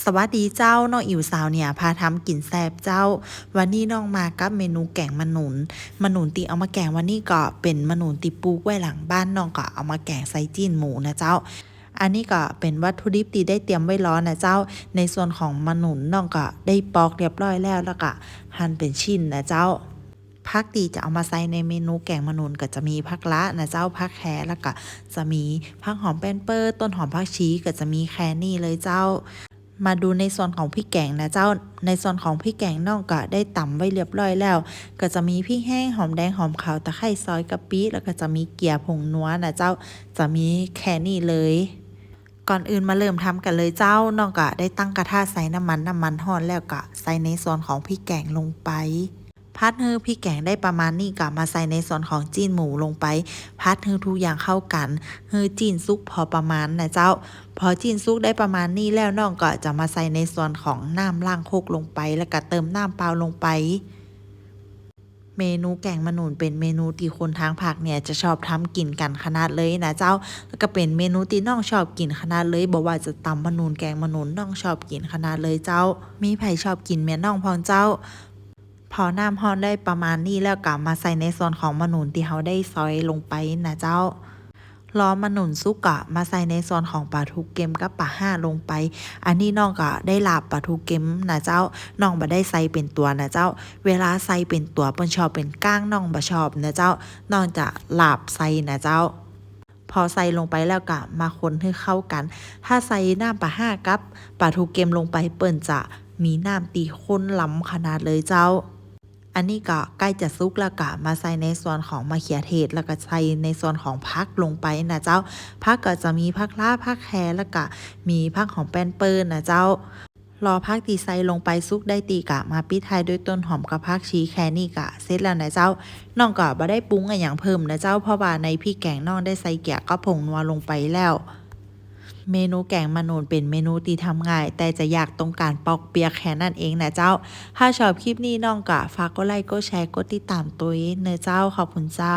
สวัสดีเจ้าน้องอิ๋วสาวเนี่ยพาทำกินแซบเจ้า วันนี้น้องมากับเมนูแกงมะหนุนมะหนุนตีเอามาแกงวันนี้ก็เป็นมะหนุนตีปูไว้หลังบ้านน้องก็เอามาแกงใส่จีนหมูนะเจ้า อันนี้ก็เป็นวัตถุดิบที่ได้เตรียมไว้ร้อนนะเจ้า ในส่วนของมะหนุนน้องก็ได้ปอกเรียบร้อยแล้วแล้วก็หั่นเป็นชิ้นนะเจ้าผักตีจะเอามาใส่ในเมนูแกงมะนุนก็จะมีผักละนะเจ้าผักแคแล้วก็จะมีผักหอมแป้นเปอร์ต้นหอมผักชีก็จะมีแค่นี่เลยเจ้า มาดูในส่วนของพริกแกงนะเจ้า ในส่วนของพริกแกงน้องก็ได้ตำไว้เรียบร้อยแล้ว ก็จะมีพริกแห้งหอมแดงหอมขาวตะไคร้ซอยกะปิแล้วก็จะมีเกี๊ยผงนัวนะเจ้า จะมีแค่นี้เลยก่อนอื่นมาเริ่มทำกันเลยเจ้าน้องก็ได้ตั้งกระทะใส่น้ำมันน้ำมันร้อนแล้วก็ใส่ในส่วนของพริกแกงลงไป พัดเฮือพริกแกงได้ประมาณนี้ก็มาใส่ในส่วนของจีนหมูลงไป พัดเฮือทุกอย่างเข้ากันเฮือจีนซุกพอประมาณนะเจ้า พอจีนซุกได้ประมาณนี้แล้วน้องก็จะมาใส่ในส่วนของน้ำล่างโคกลงไป แล้วก็เติมน้ำเปล่าลงไปเมนูแกงมะนุนเป็นเมนูที่คนทางภาคเนี่ยจะชอบทำกินกันขนาดเลยนะเจ้า แล้วก็เป็นเมนูที่น้องชอบกินขนาดเลยบอกว่าจะตำมะหนุนแกงมะนุนน้องชอบกินขนาดเลยเจ้า มีไผชอบกินแม่น้องพองเจ้า พอน้ำฮอนได้ประมาณนี้แล้วก็มาใส่ในส่วนของมะหนุนที่เขาได้ซอยลงไปนะเจ้ารอมะหนุนซุกกะมาใส่ในส่วนของปลาทูเกมกับปลาห้าลงไป อันนี้น้องก็ได้ลาบปลาทูเกมนะเจ้า น้องบ่ได้ใส่เป็นตัวนะเจ้า เวลาใส่เป็นตัวเปิ้นชอบเป็นก้างน้องบ่ชอบนะเจ้า น้องจะลาบใส่นะเจ้า พอใส่ลงไปแล้วก็มาคนให้เข้ากัน ถ้าใส่น้ำปลาห้ากับปลาทูเกมลงไปเปิ้นจะมีน้ำตีข้นล้ำขนาดเลยเจ้า อันนี้ก็ใกล้จะซุกแล้วก็มาใส่ในส่วนของมะเขือเทศ แล้วก็ใส่ในส่วนของผักลงไปนะเจ้าผักก็จะมีผักล่าผักแครแล้วก็มีผักหอมแป้นเปิ้ลนะเจ้ารอผักตีใส่ลงไปซุกได้ตีกะมาปิดท้ายด้วยต้นหอมกับผักชีแค่นี้กะเสร็จแล้วนะเจ้าน้องก็บ่ได้ปรุงอะไรอย่างเพิ่มนะเจ้าเพราะว่าในพริกแกงน้องได้ใส่เกียกับผงนัวลงไปแล้ว เมนูแกงมะนูนเป็นเมนูที่ทำง่าย แต่จะอยากต้องการปอกเปียกแค่นั่นเองนะเจ้า ถ้าชอบคลิปนี้น้องกะฝากกดไลค์กดแชร์กดติดตามตัวเองเนอะเจ้าขอบคุณเจ้า